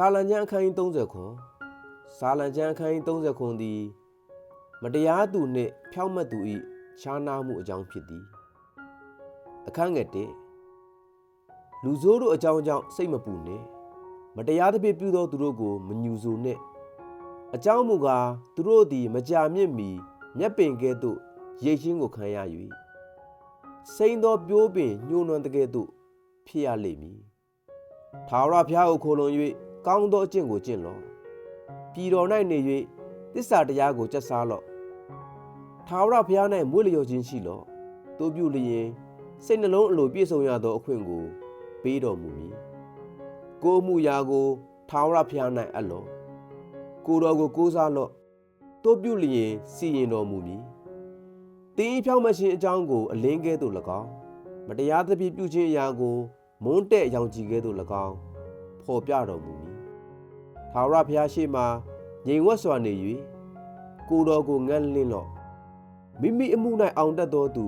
စာလံကျမ်းအခန်းကြီး30ခွန်စာလံကျမ်းအခန်းကြီး30ခွန်သည်မတရားသူနှင့်ဖြောင့်မတ်သူ၏ခြားနာမှုအကြောင်းဖြစ်သည်အခန်းငယ်1လူဆိုးတို့အကြောင်းကြောင့်စိတ်မပူနှင့်မတရားသဖြင့်ပြုသောသူတို့ကိုမညူဆိုနှင့်အကြောင်းမူကားသူတို့သည်မကြာမြင့်မီမျက်ပင်ကဲ့သို့ရိတ်ချင်းကိုခံရ၍စိမ့်သောပြိုးပင်ညှိုးနွမ်းတကဲ့သို့ဖြစ်ရလိမ့်မည်ထာဝရဘုရားကိုခိုလုံ၍ ကောင်းသောအကျင့်ကိုကျင့်လော့ပြည်တော်၌နေ၍သစ္စာတရားကိုကျက်စားလော့ထာဝရဘုရား၌မွေးလျော်ခြင်းရှိလော့တို့ပြုလျင်စိတ်နှလုံးအလိုပြည့်စုံရသောအခွင့်ကိုပေးတော်မူမည်ကိုယ်အမှုရာကိုထာဝရဘုရား၌အပ်လော့ကိုယ်တော်ကိုကိုးစားလော့တို့ပြုလျင်စီရင်တော်မူမည်တင်းဤဖြောင့်မရှင်အကြောင်းကိုအလင်းကဲသို့၎င်းမတရားသဖြင့်ပြုခြင်းအရာကိုမုန်းတဲ့ရောင်ကြီးကဲသို့၎င်း ဖော်ပြတော်မူမည်ထာဝရဘုရားရှိမှငြိမ်ဝတ်စွာနေ၍ကိုယ်တော်ကိုငန့်လင့်လော့မိမိအမှု၌အောင်တတ်သောသူ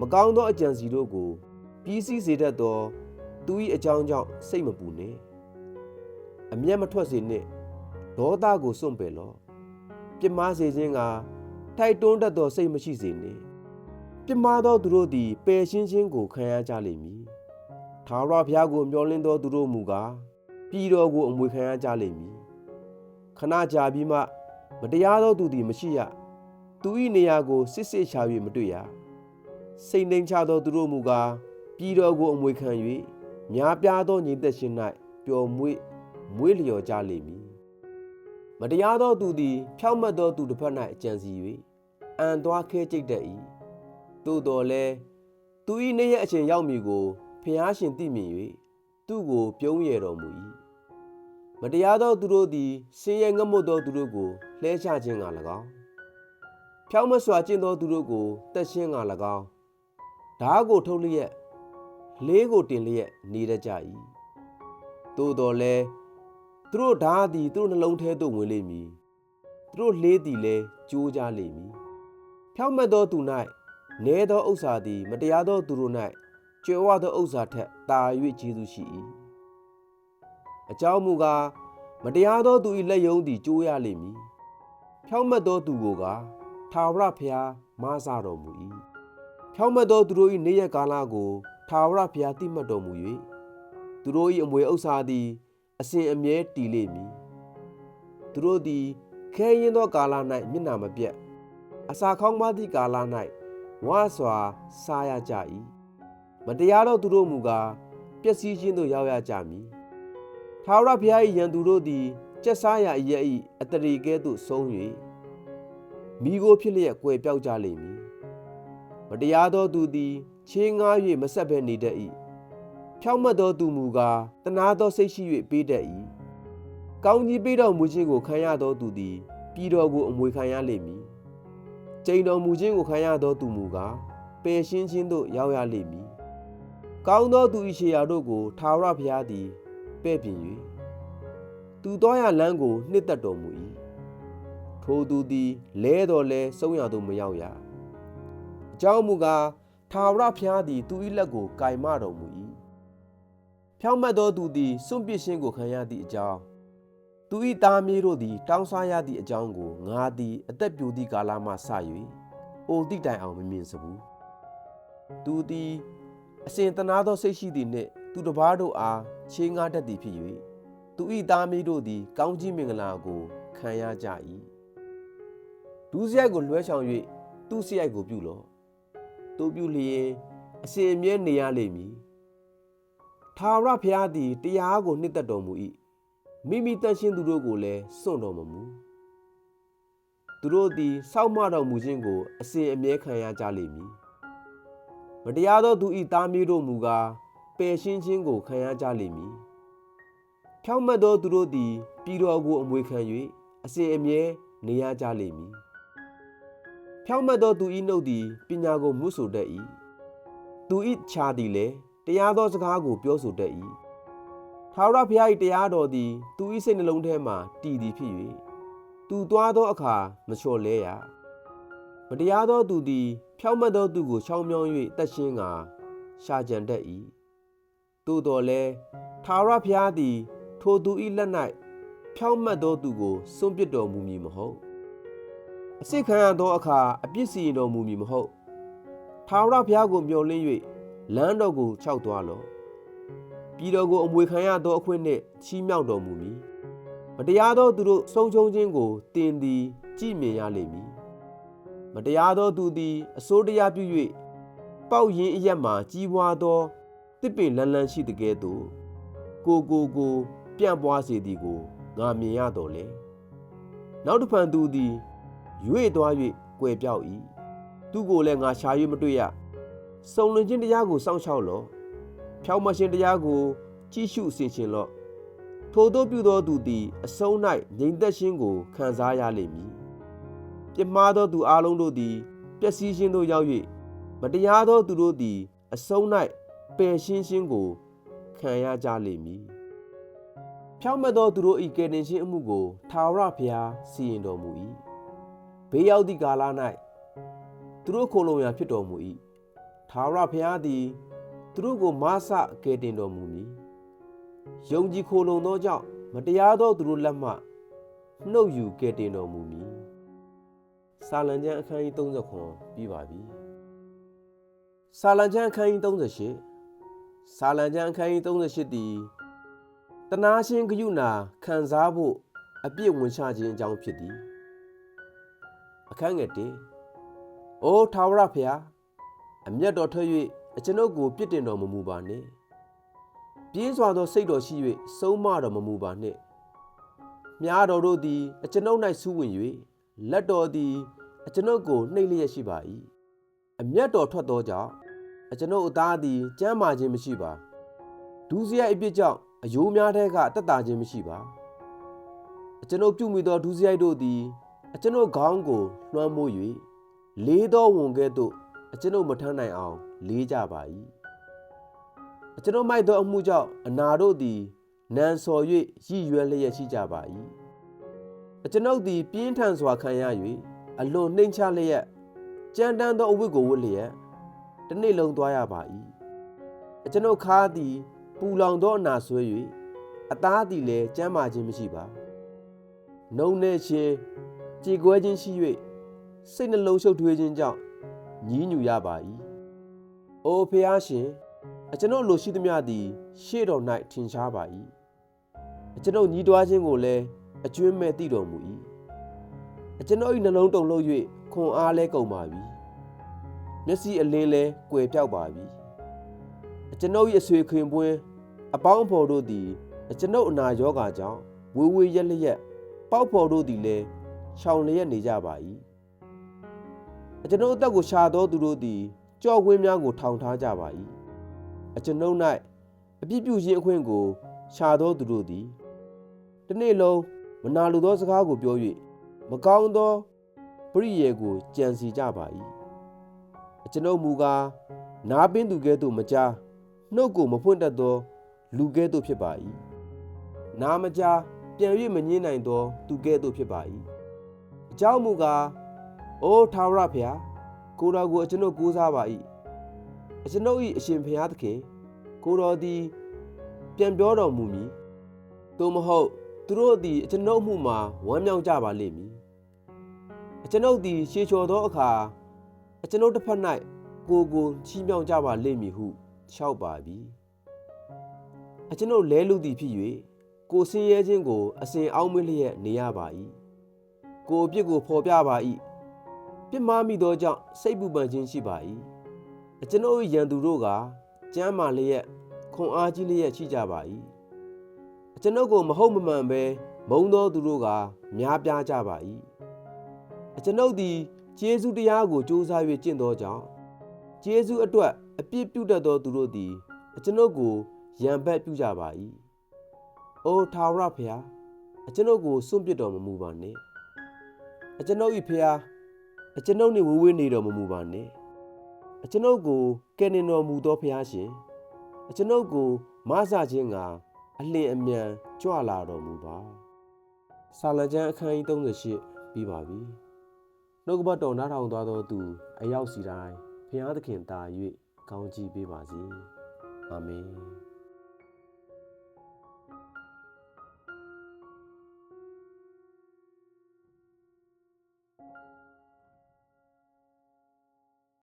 မကောင်းသောအကြံစီတို့ကိုပြီးစီးစေတတ်သော သူ၏အကြောင်းကြောင့်စိတ်မပူနှင့်အမျက်မထွက်စေနှင့်ဒေါသကိုစွန့်ပယ်လော့ပြစ်မှားစေခြင်းကထိုက်တွန်းတတ်သောစိတ်မရှိစေနှင့်ပြစ်မှားသောသူတို့သည်ပယ်ရှင်းခြင်းကိုခံရကြလိမ့်မည်ထာဝရဘုရားကိုမျှော်လင့်သောသူတို့မူကား ပြည်တော်ကိုအမွေခံရကြလိမ့်မည်ခဏကြာပြီးမှမတရားသောသူသည်မရှိရသူ၏နေရာကိုစစ်စစ်ချ၍မတွေ့ရစိတ်နှိမ်ချသောသူတို့မူကားပြည်တော်ကိုအမွေခံ၍များပြားသောညီသက်ရှင်၌ပျော်မွေ့မွေးလျော်ကြလိမ့်မည်မတရားသောသူသည် ဖြောင့်မတ်သောသူတစ်ဖက်၌အကြံစီ၍အံသွားခဲကြိတ်တတ်၏သို့တော်လည်းသူ၏နေ့ရက်အချိန်ရောက်မည်ကိုဖျားရှင်သိမြင်၍သူ့ကိုပြုံးရတော်မူ၏ မတရားသောသူတို့သည်ဆင်းရဲငတ်မွတ်သောသူတို့ကိုလှဲချခြင်းက၎င်းဖြောင့်မတ်စွာကျင့်သောသူတို့ကိုတက်ရှင်းက၎င်းဓားကိုထုတ်လျက်လေးကိုတင်လျက်နေတတ်ကြ၏သို့တော်လည်းသူတို့ဓားသည်သူတို့နှလုံးထဲသို့ဝင်လိမ့်မည်သူတို့လေးသည်လည်းကြိုးကြလိမ့်မည်ဖြောင့်မတ်သောသူ၌နည်းသောဥစ္စာသည် မတရားသောသူတို့၌ကျွယ်ဝသောဥစ္စာထက်သာ၍ကျေးဇူးရှိ၏ အကြောင်းမူကားမတရားသောသူ၏လက်ယုံသည်ကျိုးရလိမ့်မည်ဖြောင့်မတ်သောသူကိုကထာဝရဘုရားမဆတော်မူ၏ဖြောင့်မတ်သောသူတို့၏နေ့ရက်ကာလကိုထာဝရဘုရားသိမှတ်တော်မူ၍သူတို့၏အမွေဥစ္စာသည် အစဉ်အမြဲတည်လိမ့်မည်သူတို့သည်ခဲရင်သောကာလ၌မျက်နာမပြတ်အစာခေါင်းပါသည့်ကာလ၌ဝါစွာစားရကြ၏မတရားသောသူတို့မူကားပျက်စီးခြင်းသို့ရောက်ရကြမည် ထာဝရဘုရား၏ယံသူတို့သည်ကျက်စားရာအရက်၏အတရီကဲ့သို့ဆုံး၍မိကိုဖြစ်လျက်ကွယ်ပြောက်ကြလိမ့်မည်မတရားသောသူသည်ချေးငား၍မဆက်ဘဲနေတတ်၏ဖြောင့်မတ်သောသူမူကားတနာသောစိတ်ရှိ၍ပေးတတ်၏ကောင်းကြီးပေးတော်မူခြင်းကိုခံရသောသူသည်ပြည်တော်ကိုအမွေခံရလိမ့်မည်ကျိန်တော်မူခြင်းကိုခံရသောသူမူကားပယ်ရှင်းခြင်းသို့ရောက်ရလိမ့်မည်ကောင်းသောသူ၏ရှေရာတို့ကိုထာဝရဘုရားသည် ပဲ့ပြင်၍သူတော်ရလမ်းကိုနှစ်သက်တော်မူ၏ထိုသူသည်လဲတော်လဲဆုံးရသို့မရောက်ရအကြောင်းမူကားထာဝရဘုရားသည် သူ၏လက်ကိုကင်မတော်မူ၏ဖြောင့်မတ်သောသူသည်စွန့်ပစ်ခြင်းကိုခံရသည့်အကြောင်းသူ၏သားမြေးတို့သည် တောင်းစားရသည့်အကြောင်းကိုငါသည်အသက်ပြိုသည့်ကာလမှစ၍အိုသည့်တိုင်အောင်မမြင်စဘူးသူသည်အစဉ်တနာသောစိတ်ရှိသည်နှင့် သူတစ်ပါးတို့အားချေးငှားတတ်သည်ဖြစ်၍သူ၏သားမြေးတို့သည် ကောင်းကြီးမင်္ဂလာကိုခံရကြ၏ဒူးစရိုက်ကိုလွှဲချောင်၍သူ့စရိုက်ကိုပြုလော့သူပြုလျင်အစဉ်အမြဲနေရလိမ့်မည်ထာဝရဘုရားသည်တရားကိုနှစ်သက်တော်မူ၏မိမိတန်ရှင်းသူတို့ကိုလည်းစွန့်တော်မမူသူတို့သည်စောက်မတော်မူခြင်းကိုအစဉ်အမြဲခံရကြလိမ့်မည်မတရားသောသူ၏သားမြေးတို့မူကား ပယ်ရှင်းခြင်းကိုခံရကြလိမ့်မည်ဖြောင့်မတ်သောသူတို့သည်ပြည်တော်ကိုအမွေခံ၍အစဉ်အမြဲနေရကြလိမ့်မည်ဖြောင့်မတ်သောသူ၏နှုတ်သည်ပညာကိုမှုဆိုတတ်၏သူ၏ခြားသည်လည်းတရားသောစကားကိုပြောဆိုတတ်၏ထာဝရဘုရား၏တရားတော်သည်သူ၏စိတ်နှလုံးထဲမှတည်သည်ဖြစ်၍သူသွားသောအခါမလျှော်လဲရမတရားသောသူသည်ဖြောင့်မတ်သောသူကိုချောင်းမြောင်း၍တတ်ရှင်းကာရှာကြံတတ်၏ သို့တော်လည်းထာဝရဘုရားသည် ထိုသူ၏လက်၌ဖြောင့်မတ်သောသူကိုစွန့်ပစ်တော်မူမည်မဟုတ်အစစ်ခံရသောအခါအပြစ်စီရင်တော်မူမည်မဟုတ်ထာဝရဘုရားကိုမျှော်လင့်၍လမ်းတော်ကိုခြောက်သွားလော့ပြည်တော်ကိုအမွေခံရသောအခွင့်နှင့်ချီးမြှောက်တော်မူမည်မတရားသောသူတို့ဆုံးချုံခြင်းကိုတင်သည်ကြည်မြင်ရလိမ့်မည်မတရားသောသူသည်အစိုးတရားပြု၍ပေါက်ရင်အရက်မှကြီးပွားသော တစ်ပင်လန်းလန်းရှိတကဲ့သို့ကိုကိုကိုပြန့်ပွားစေသည်ကိုငါမြင်ရတော်လေနောက်တစ်ဖန်သူသည်ရွေ့သွား၍ကွယ်ပြောက်၏သူကိုလည်းငါရှာ၍မတွေ့ရစုံလင်ခြင်းတရားကိုစောင့်ရှောက်လော့ဖြောင်းမရှင်တရားကို ကြည့်ရှုဆင်ခြင်လော့ထို့သောပြုသောသူသည်အဆုံး၌ငြိမ်သက်ခြင်းကိုခံစားရလိမ့်မည်ပြစ်မှားသောသူအလုံးတို့သည်ပျက်စီးခြင်းသို့ရောက်၍မတရားသောသူတို့သည်အဆုံး၌ ပယ်ရှင်းခြင်းကိုခံရကြလိမ့်မည်ဖြောင်းမတ်သောသူတို့၏ကယ်တင်ခြင်းအမှုကိုထာဝရဘုရားစီရင်တော်မူ၏ဘေးရောက်သည့်ကာလ၌သူတို့ခိုလုံရာဖြစ်တော်မူ၏ထာဝရဘုရားသည်သူတို့ကိုမဆကယ်တင်တော်မူမည်ယုံကြည်ခိုလုံသောကြောင့်မတရားသောသူတို့လက်မှနှုတ်ယူကယ်တင်တော်မူမည်စာလံကျမ်းအခန်းကြီး39ပြီးပါပြီစာလံကျမ်းအခန်းကြီး38 စာလံကျမ်းအခန်းကြီး38သည်တနာရှင်ဂယုဏခံစားဖို့အပြည့်ဝင်ချခြင်းအကြောင်းဖြစ်သည်အခန်းငယ်1အိုထာဝရဘုရားအမျက်တော်ထွက်၍အကျွန်ုပ်ကိုပြစ်တင်တော်မမူပါနှင့်ပြင်းစွာသောစိတ်တော်ရှိ၍ဆုံးမတော်မမူပါနှင့်မြားတော်တို့သည်အကျွန်ုပ်၌ဆူးဝင်၍လက်တော်သည်အကျွန်ုပ်ကိုနှိပ်လျက်ရှိပါ၏အမျက်တော်ထွက်သောကြောင့် အကျွန်ုပ်အသားသည်ကြမ်းမာခြင်းမရှိပါဒူးစရိုက်အပြစ်ကြောင့်အယိုးများတဲ့ကတက်တာခြင်းမရှိပါအကျွန်ုပ်ပြုမိသောဒူးစရိုက်တို့သည်အကျွန်ုပ်ခေါင်းကိုလွှမ်းမိုး၍လေးသောဝန်ကဲ့သို့အကျွန်ုပ်မထမ်းနိုင်အောင်လေးကြပါ၏အကျွန်ုပ်မိုက်သောအမှုကြောင့်အနာတို့သည်နန်ဆော်၍ရည်ရွယ်လျက်ရှိကြပါ၏အကျွန်ုပ်သည်ပြင်းထန်စွာခံရ၍အလွန်နှိမ်ချလျက်ကြမ်းတမ်းသောအဝတ်ကိုဝတ်လျက် တစ်နေ့လုံးသွားရပါ၏အကျွန်ုပ်ခါသည်ပူလောင်သောအနာဆွဲ၍အသားသည်လည်းကျမ်းမာခြင်းမရှိပါနှုံနေခြင်းကြေကွဲခြင်းရှိ၍စိတ်နှလုံးရှုပ်ထွေးခြင်းကြောင့်ညည်းညူရပါ၏။အိုဖျားရှင်အကျွန်ုပ်လိုရှိသမျှသည် ရှေ့တော်၌ထင်ရှားပါ၏။အကျွန်ုပ်ညီးတွားခြင်းကိုလည်းအကျွမ်းမဲ့သိတော်မူ၏။အကျွန်ုပ်၏နှလုံးတုန်လှုပ်၍ခွန်အားလဲကုန်ပါပြီ။ မျက်စိအလင်းလဲကွယ်ပြောက်ပါပြီ။အကျွန်ုပ်၏အဆွေခင်ပွန်းအပေါင်းအဖော်တို့သည်အကျွန်ုပ်အနာရောဂါကြောင့်ဝေဝေရက်လျက်ပေါက်ဖော်တို့သည်လည်းရှောင်လျက်နေကြပါ၏အကျွန်ုပ်အသက်ကိုရှာသောသူတို့သည်ကြော့ခွင်းများကိုထောင်ထားကြပါ၏အကျွန်ုပ်၌အပြစ်ပြုခြင်းအခွင့်ကိုရှာသောသူတို့သည်တနေ့လုံးမနာလိုသောစကားကိုပြော၍မကောင်းသောပရိယေကိုကြံစီကြပါ၏အ ကျွန်ုပ်မူကားနားပင်သူကဲ့သို့မကြားနှုတ်ကိုမဖွင့်တတ်သော လူကဲ့သို့ဖြစ်ပါ၏နားမကြားပြန်၍မငင်းနိုင်သော သူကဲ့သို့ဖြစ်ပါ၏အကြောင်းမူကားအိုထာဝရဘုရားကိုတော်ကိုအကျွန်ုပ်ကိုးစားပါ၏အကျွန်ုပ်၏အရှင်ဘုရားသခင်ကိုတော်သည်ပြန်ပြောတော်မူမည်သို့မဟုတ်သူတို့သည်အကျွန်ုပ်မှုမှာဝမ်းမြောက်ကြပါလိမ့်မည်အကျွန်ုပ်သည်ရှေချော်သောအခါ အကျွန်ုပ်တစ်ဖက်၌ကိုကိုချီးမြှောက်ကြပါလိမ့်မည်ဟုလျှောက်ပါပြီအကျွန်ုပ်လဲလူသည်ဖြစ်၍ကိုဆင်းရဲခြင်းကို အစဉ်အောက်မေ့လျက်နေရပါ၏ကိုအပြစ်ကိုဖော်ပြပါ၏ပြစ်မှားမိသောကြောင့်စိတ်ပူပန်ခြင်းရှိပါ၏အကျွန်ုပ်ရန်သူတို့ကကြမ်းမာလျက်ခွန်အားကြီးလျက်ရှိကြပါ၏အကျွန်ုပ်ကိုမဟုတ်မမှန်ပဲမုံသောသူတို့ကများပြားကြပါ၏အကျွန်ုပ်သည် ကျေးဇူးတရားကိုစူးစမ်း၍ကျင့်သောကြောင့်ကျေးဇူးအတွက်အပြစ်ပြုတတ်သောသူတို့သည်အကျွန်ုပ်ကိုရံဘက်ပြုကြပါ၏အိုထာဝရဖျားအကျွန်ုပ်ကိုစွန့်ပစ်တော်မမူပါနှင့်အကျွန်ုပ်၏ဖျားအကျွန်ုပ်နှင့်ဝေးဝေးနေတော်မမူပါနှင့်အကျွန်ုပ်ကိုကယ်တင်တော်မူသောဖျားရှင်အကျွန်ုပ်ကိုမဆခြင်းကအလင်းအမြန်ကြွလာတော်မူပါဆာလကျမ်းအခန်းကြီး38ပြီးပါပြီ နှုတ်ကပတ်တော်နားထောင်သွားသောသူအရောက်စီတိုင်းဖျားသခင်တာ၍ကောင်းချီးပေးပါစေအာမင်